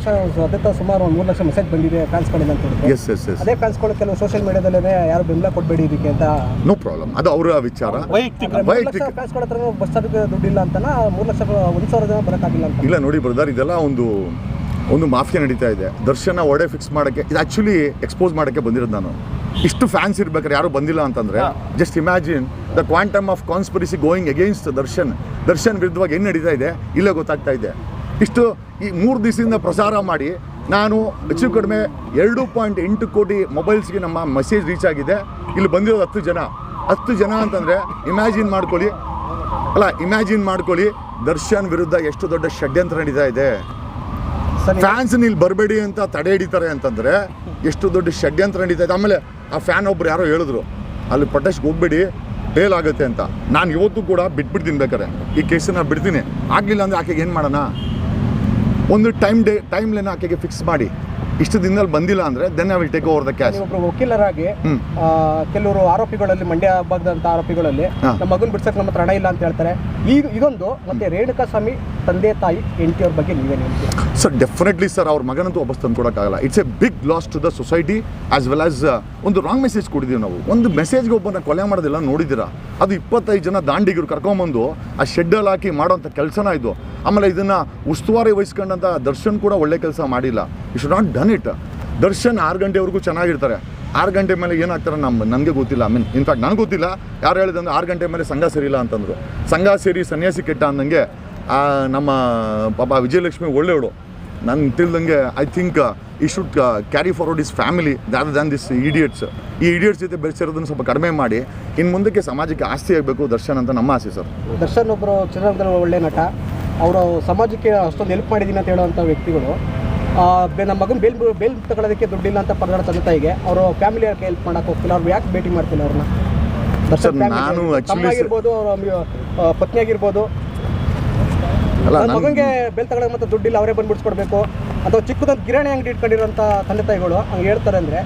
ಲಕ್ಷ ಅದೇ ಸುಮಾರು ಒಂದು ಮೂರು ಲಕ್ಷ ಮೆಸೇಜ್ ಬಂದಿದೆ ಫ್ಯಾನ್ಸ್ ಕಡೆಯಿಂದ ಅಂತ ಎಸ್ ಎಸ್ ಎಸ್ ಅದೇ ಫ್ಯಾನ್ಸ್ಗಳು ಕೆಲವು ಸೋಷಿಯಲ್ ಮೀಡಿಯಾದಲ್ಲೇ ಯಾರು ಬೆಂಬಲ ಕೊಡಬೇಡಿ ಇದಕ್ಕೆ ಅಂತ. ನೋ ಪ್ರಾಬ್ಲಮ್ ಅದು ಅವರ ವಿಚಾರ. ವೈಯಕ್ತಿಕ ವೈಯಕ್ತಿಕ ಫ್ಯಾನ್ಸ್ಗಳ ಹತ್ರ ಬಸ್ ಅದಕ್ಕೆ ದುಡ್ಡಿಲ್ಲ ಅಂತನ? ಮೂರು ಲಕ್ಷ ಒಂದು ಸಾವಿರ ಜನ ಬರೋಕ್ಕಾಗಿಲ್ಲ ಅಂತ. ಇಲ್ಲ ನೋಡಿ ಬ್ರದರ್ ಇದೆಲ್ಲ ಒಂದು ಒಂದು ಮಾಫಿಯಾ ನಡೀತಾ ಇದೆ. ದರ್ಶನ ಒಡೆ ಫಿಕ್ಸ್ ಮಾಡೋಕ್ಕೆ ಇದು ಆ್ಯಕ್ಚುಲಿ ಎಕ್ಸ್ಪೋಸ್ ಮಾಡೋಕ್ಕೆ ಬಂದಿರೋದು ನಾನು. ಇಷ್ಟು ಫ್ಯಾನ್ಸ್ ಇರ್ಬೇಕಾದ್ರೆ ಯಾರು ಬಂದಿಲ್ಲ ಅಂತಂದರೆ just imagine the quantum of conspiracy going against Darshan. Darshan ವಿರುದ್ಧವಾಗಿ ಏನು ನಡೀತಾ ಇದೆ? ಇಲ್ಲೇ ಗೊತ್ತಾಗ್ತಾ ಇದೆ. ಇಷ್ಟು ಈ ಮೂರು ದಿವಸದಿಂದ ಪ್ರಸಾರ ಮಾಡಿ ನಾನು ಹೆಚ್ಚು ಕಡಿಮೆ ಎರಡು ಪಾಯಿಂಟ್ ಎಂಟು ಕೋಟಿ ಮೊಬೈಲ್ಸ್ಗೆ ನಮ್ಮ ಮೆಸೇಜ್ ರೀಚ್ ಆಗಿದೆ. ಇಲ್ಲಿ ಬಂದಿರೋದು ಹತ್ತು ಜನ. ಹತ್ತು ಜನ ಅಂತಂದರೆ ಇಮ್ಯಾಜಿನ್ ಮಾಡ್ಕೊಳ್ಳಿ. ಅಲ್ಲ ಇಮ್ಯಾಜಿನ್ ಮಾಡ್ಕೊಳ್ಳಿ. ದರ್ಶನ್ ವಿರುದ್ಧ ಎಷ್ಟು ದೊಡ್ಡ ಷಡ್ಯಂತ್ರ ನಡೀತಾ ಇದೆ. ಫ್ಯಾನ್ಸ್ ಇಲ್ಲಿ ಬರಬೇಡಿ ಅಂತ ತಡೆ ಹಿಡಿತಾರೆ ಅಂತಂದರೆ ಎಷ್ಟು ದೊಡ್ಡ ಷಡ್ಯಂತ್ರ ನಡೀತಾ ಇದೆ. ಆಮೇಲೆ ಆ ಫ್ಯಾನ್ ಒಬ್ರು ಯಾರೋ ಹೇಳಿದ್ರು ಅಲ್ಲಿ ಪ್ರೊಟೆಸ್ಟ್ಗೆ ಹೋಗ್ಬೇಡಿ ಫೇಲ್ ಆಗುತ್ತೆ ಅಂತ. ನಾನು ಇವತ್ತು ಕೂಡ ಬಿಟ್ಬಿಡ್ತೀನಿ ಬೇಕಾರೆ ಈ ಕೇಸನ್ನ ಬಿಡ್ತೀನಿ. ಆಗಲಿಲ್ಲ ಅಂದರೆ ಆಕೆಗೆ ಏನು ಮಾಡೋಣ? ಒಂದು ಟೈಮ್ ಡೇ ಟೈಮ್ ಲೈನ್ ಆಕೆಗೆ ಫಿಕ್ಸ್ ಮಾಡಿ. ಇಷ್ಟು ದಿನದಲ್ಲಿ ಬಂದಿಲ್ಲ ಅಂದರೆ then I will take over the case ಒಬ್ಬರು ವಕೀಲರಾಗಿ ಕೆಲವರು ಆರೋಪಿಗಳಲ್ಲಿ ಮಂಡ್ಯ ಭಾಗದಂತ ಆರೋಪಿಗಳಲ್ಲಿ ನಮ್ಮ ಮಗನ್ ಬಿಡ್ಸಕ್ ನಮ್ಮ ಹತ್ರ ಹಣ ಇಲ್ಲ ಅಂತ ಹೇಳ್ತಾರೆ. ಈಗ ಇದೊಂದು ಮತ್ತೆ ರೇಣುಕಾ ಸ್ವಾಮಿ ತಂದೆ ತಾಯಿ, ಹೆಂಡತಿಯವ್ರ ಬಗ್ಗೆ ನೀವೇನು ಹೇಳ್ತೀರಾ? ಸರ್ ಡೆಫಿನೆಟ್ಲಿ ಸರ್ ಅವ್ರ ಮಗನಂತೂ ವಾಪಸ್ ತಂದು ಕೊಡೋಕ್ಕಾಗಲ್ಲ it's a big loss to the society as well as ಒಂದು ರಾಂಗ್ ಮೆಸೇಜ್ ಕೊಡಿದ್ದೀವಿ ನಾವು. ಒಂದು ಮೆಸೇಜ್ಗೆ ಒಬ್ಬನ ಕೊಲೆ ಮಾಡೋದಿಲ್ಲ, ನೋಡಿದ್ದೀರಾ? ಅದು ಇಪ್ಪತ್ತೈದು ಜನ ದಾಂಡಿಗರು ಕರ್ಕೊಂಬಂದು ಆ ಶೆಡ್ಡಲ್ಲಿ ಹಾಕಿ ಮಾಡೋಂಥ ಕೆಲಸನ ಇದು. ಆಮೇಲೆ ಇದನ್ನು ಉಸ್ತುವಾರಿ ವಹಿಸ್ಕೊಂಡಂಥ ದರ್ಶನ್ ಕೂಡ ಒಳ್ಳೆ ಕೆಲಸ ಮಾಡಿಲ್ಲ. You should not done it Darshan ಆರು ಗಂಟೆವರೆಗೂ ಚೆನ್ನಾಗಿರ್ತಾರೆ. ಆರು ಗಂಟೆ ಮೇಲೆ ಏನಾಗ್ತಾರೆ ನಮ್ಮ ನನಗೆ ಗೊತ್ತಿಲ್ಲ. ಐ ಮೀನ್ ಇನ್ಫ್ಯಾಕ್ಟ್ ನನಗೆ ಗೊತ್ತಿಲ್ಲ. ಯಾರು ಹೇಳಿದಂದ್ರೆ ಆರು ಗಂಟೆ ಮೇಲೆ ಸಂಘ ಸೇರಿಲ್ಲ ಅಂತಂದರು. ಸಂಘ ಸೇರಿ ಸನ್ಯಾಸಿ ಕೆಟ್ಟ ಅಂದಂಗೆ ಆ, ನಮ್ಮ ಪಾಪ ವಿಜಯಲಕ್ಷ್ಮಿ ಒಳ್ಳೆಯವಳು. ನಾನು ತಿಳಿದಂಗೆ I think he should carry forward his family ದಾದ ದ್ಯಾನ್ ದಿಸ್ ಇಡಿಯಟ್ಸ್ ಈ ಇಡಿಯಟ್ಸ್ ಜೊತೆ ಬೆಳೆಸಿರೋದನ್ನು ಸ್ವಲ್ಪ ಕಡಿಮೆ ಮಾಡಿ. ಇನ್ನು ಮುಂದಕ್ಕೆ ಸಮಾಜಕ್ಕೆ ಆಸ್ತಿ ಆಗಬೇಕು ದರ್ಶನ್ ಅಂತ ನಮ್ಮ ಆಸೆ ಸರ್. ದರ್ಶನ್ ಒಬ್ಬರು ಚಿತ್ರರಂಗದಲ್ಲಿ ಒಳ್ಳೆ ನಟ. ಅವರು ಸಮಾಜಕ್ಕೆ ಅಷ್ಟೊಂದು ಹೆಲ್ಪ್ ಮಾಡಿದ್ದೀನಿ ಅಂತ ಹೇಳುವಂಥ ವ್ಯಕ್ತಿಗಳು. ನಮ್ಮ ಮಗನ ಬೇಲ್ ಬೇಲ್ ತಗೊಳ್ಳೋದಕ್ಕೆ ದುಡ್ಡಿಲ್ಲ ಅಂತ ಪರದಾಡ ತಂದೆ ತಾಯಿಗೆ ಅವರು ಫ್ಯಾಮಿಲಿ ಅವ್ರಿಗೆ ಹೆಲ್ಪ್ ಮಾಡಕ್ಕೆ ಹೋಗ್ತಿಲ್ಲ. ಅವ್ರು ಯಾಕೆ ಭೇಟಿ ಮಾಡ್ತಿಲ್ಲ ಅವ್ರನ್ನ? ನಾನು ಆಗಿರ್ಬೋದು ಅವ್ರ ಪತ್ನಿ ಆಗಿರ್ಬೋದು ಅಲ್ಲ ನನ್ನ ಮಗನಿಗೆ ಬೇಲ್ ತಗೊಳ್ಳೋಕೆ ಮತ್ತೆ ದುಡ್ಡಿಲ್ಲ ಅವರೇ ಬಂದು ಬಿಡಿಸ್ಕೊಡ್ಬೇಕು ಅಥವಾ ಚಿಕ್ಕದೊಂದು ಗಿರಣಿ ಅಂಗಡಿ ಇಟ್ಕೊಂಡಿರೋಂಥ ತಂದೆ ತಾಯಿಗಳು ಹಂಗೆ ಹೇಳ್ತಾರೆ ಅಂದರೆ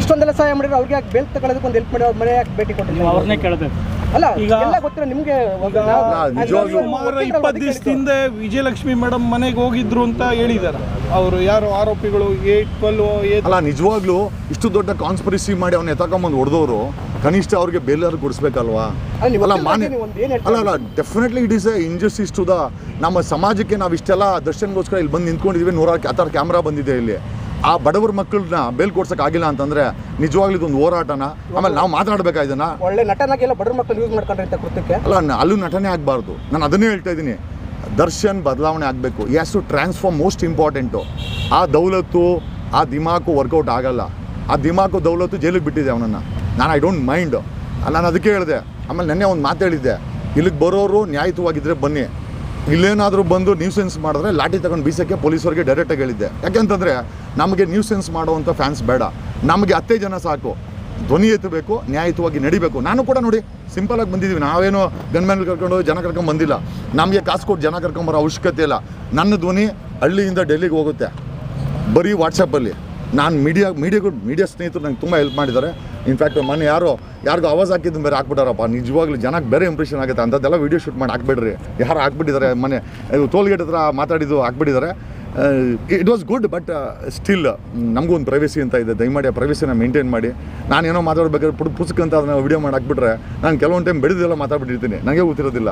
ಇಷ್ಟೊಂದೆಲ್ಲ ಸಹಾಯ ಮಾಡಿದ್ರೆ ಅವ್ರಿಗೆ ಯಾಕೆ ಬೇಲ್ ತಗೊಳ್ಳೋದಕ್ಕೆ ಒಂದು ಹೆಲ್ಪ್ ಮಾಡಿ ಅವ್ರ ಮನೆ ಯಾಕೆ ಭೇಟಿ ಕೊಟ್ಟಿಲ್ಲ ಅವ್ರನ್ನೇ ಕೇಳಬೇಕು. ಅಲ್ಲ ಈಗ- ಎಲ್ಲ ಗೊತ್ತಿರೋ ನಿಮಗೆ ನಿಜವಾಗ್ಲೂ ಸುಮಾರು ಇಪ್ಪತ್ತು ದಿವಸದಿಂದ ವಿಜಯಲಕ್ಷ್ಮಿ ಮೇಡಮ್ ಮನೆಗೆ ಹೋಗಿದ್ರು ಅಂತ ಹೇಳಿದ್ದಾರೆ. ಅವರು ಯಾರು ಆರೋಪಿಗಳು ಏಟ್ ಟ್ವೆಲ್ ಅಲ್ಲ ನಿಜವಾಗ್ಲೂ ಇಷ್ಟು ದೊಡ್ಡ ಕಾನ್ಸ್ಪರಿಸಿ ಮಾಡಿ ಅವ್ನ ಎತ್ತಕೊಂಬಂದು ಹೊಡೆದವರು ಕನಿಷ್ಠ ಅವ್ರಿಗೆ ಬೇಲಾರು ಕೊಡಿಸ್ಬೇಕಲ್ವಾ ಅಲ್ಲ, ಮಾನ್ಯ? ಅಲ್ಲ ಅಲ್ಲ definitely it is a injustice to the ನಮ್ಮ ಸಮಾಜಕ್ಕೆ ನಾವು ಇಷ್ಟೆಲ್ಲ ದರ್ಶನ್ಗೋಸ್ಕರ ಇಲ್ಲಿ ಬಂದು ನಿಂತ್ಕೊಂಡಿದ್ವಿ ನೂರಾರು ಆ ಥರ ಕ್ಯಾಮ್ರಾ ಬಂದಿದೆ ಇಲ್ಲಿ. ಆ ಬಡವರ ಮಕ್ಕಳನ್ನ ಬೇಲ್ ಕೊಡ್ಸಕ್ ಆಗಿಲ್ಲ ಅಂತಂದ್ರೆ ನಿಜವಾಗ್ಲೂ ಇದೊಂದು ಹೋರಾಟನ? ಆಮೇಲೆ ನಾವು ಮಾತಾಡ್ಬೇಕಾ ಇದನ್ನ? ಒಳ್ಳೆ ನಟನಾಗೆಲ್ಲ ಬಡವ್ರ ಮಕ್ಕಳು ಯೂಸ್ ಮಾಡ್ಕೊಂಡ್ರೆ ಕೃತ್ಯಕ್ಕೆ ಅಲ್ಲ ನ- ಅಲ್ಲೂ ನಟನೆ ಆಗಬಾರ್ದು. ನಾನು ಅದನ್ನೇ ಹೇಳ್ತಾ ಇದ್ದೀನಿ ದರ್ಶನ್ ಬದಲಾವಣೆ ಆಗಬೇಕು. As to transform most important ಆ ದೌಲತ್ತು ಆ ದಿಮಾಕು ವರ್ಕೌಟ್ ಆಗಲ್ಲ. ಆ ದಿಮಾಕು ದೌಲತ್ತು ಜೈಲಿಗೆ ಬಿಟ್ಟಿದೆ ಅವನನ್ನು. ನಾನು ಐ ಡೋಂಟ್ ಮೈಂಡ್ ನಾನು ಅದಕ್ಕೆ ಹೇಳಿದೆ. ಆಮೇಲೆ ನೆನ್ನೆ ಒಂದು ಮಾತು ಹೇಳಿದ್ದೆ. ಇಲ್ಲಿಗೆ ಬರೋರು ನ್ಯಾಯಯುತವಾಗಿದ್ದರೆ ಬನ್ನಿ. ಇಲ್ಲೇನಾದರೂ ಬಂದು ನ್ಯೂಸೆನ್ಸ್ ಮಾಡಿದ್ರೆ ಲಾಠಿ ತಗೊಂಡು ಬೀಸೋಕ್ಕೆ ಪೊಲೀಸರಿಗೆ ಡೈರೆಕ್ಟಾಗಿ ಹೇಳಿದ್ದೆ. ಯಾಕೆಂತಂದರೆ ನಮಗೆ ನ್ಯೂಸೆನ್ಸ್ ಮಾಡುವಂಥ ಫ್ಯಾನ್ಸ್ ಬೇಡ. ನಮಗೆ ಹತ್ತೇ ಜನ ಸಾಕು. ಧ್ವನಿ ಎತ್ತಬೇಕು, ನ್ಯಾಯಯುತವಾಗಿ ನಡಿಬೇಕು. ನಾನು ಕೂಡ ನೋಡಿ ಸಿಂಪಲಾಗಿ ಬಂದಿದ್ದೀವಿ ನಾವೇನು ಗನ್ಮ್ಯಾನ್ ಕರ್ಕೊಂಡು ಜನ ಕರ್ಕೊಂಡು ಬಂದಿಲ್ಲ. ನಮಗೆ ಕಾಸು ಕೊಟ್ಟು ಜನ ಕರ್ಕೊಂಬರೋ ಅವಶ್ಯಕತೆ ಇಲ್ಲ. ನನ್ನ ಧ್ವನಿ ಹಳ್ಳಿಯಿಂದ ಡೆಲ್ಲಿಗೆ ಹೋಗುತ್ತೆ. ಬರೀ ವಾಟ್ಸಪ್ಪಲ್ಲಿ ನಾನು ಮೀಡಿಯಾ ಮೀಡಿಯಾ ಮೀಡಿಯಾ ಸ್ನೇಹಿತರು ನಂಗೆ ತುಂಬ ಹೆಲ್ಪ್ ಮಾಡಿದ್ದಾರೆ. ಇನ್ಫ್ಯಾಕ್ಟ್ ಮೊನ್ನೆ ಯಾರೋ, ಯಾರಿಗೂ ಆವಾಜ್ ಹಾಕಿದ್ದು ಬೇರೆ ಹಾಕ್ಬಿಟ್ಟಾರಪ್ಪ ನಿಜವಾಗ್ಲೂ ಜನಕ್ಕೆ ಬೇರೆ ಇಂಪ್ರೆಷನ್ ಆಗುತ್ತೆ. ಅಂಥದ್ದೆಲ್ಲ ವೀಡಿಯೋ ಶೂಟ್ ಮಾಡಿ ಹಾಕ್ಬಿಡ್ರಿ. ಯಾರು ಹಾಕ್ಬಿಟ್ಟಿದ್ದಾರೆ ಮೊನ್ನೆ ಟೋಲ್ಗೇಟ್ ಹತ್ರ ಮಾತಾಡಿದ್ದು ಹಾಕ್ಬಿಟ್ಟಿದ್ದಾರೆ. It was good but still ನಮಗೂ ಒಂದು ಪ್ರೈವೇಸಿ ಅಂತ ಇದೆ. ದಯಮಾಡಿ ಆ ಪ್ರೈವೇಸಿನ ಮೇಂಟೈನ್ ಮಾಡಿ. ನಾನೇನೋ ಮಾತಾಡ್ಬೇಕಾದ್ರೆ ಪುಡ್ ಪುಸ್ತಕ ಅಂತ ಅದನ್ನ ವಿಡಿಯೋ ಮಾಡಿ ಹಾಕ್ಬಿಟ್ರೆ, ನಾನು ಕೆಲವೊಂದು ಟೈಮ್ ಬೆಳೆದೆಲ್ಲ ಮಾತಾಡ್ಬಿಟ್ಟಿರ್ತೀನಿ. ನನಗೆ ಗೊತ್ತಿರೋದಿಲ್ಲ.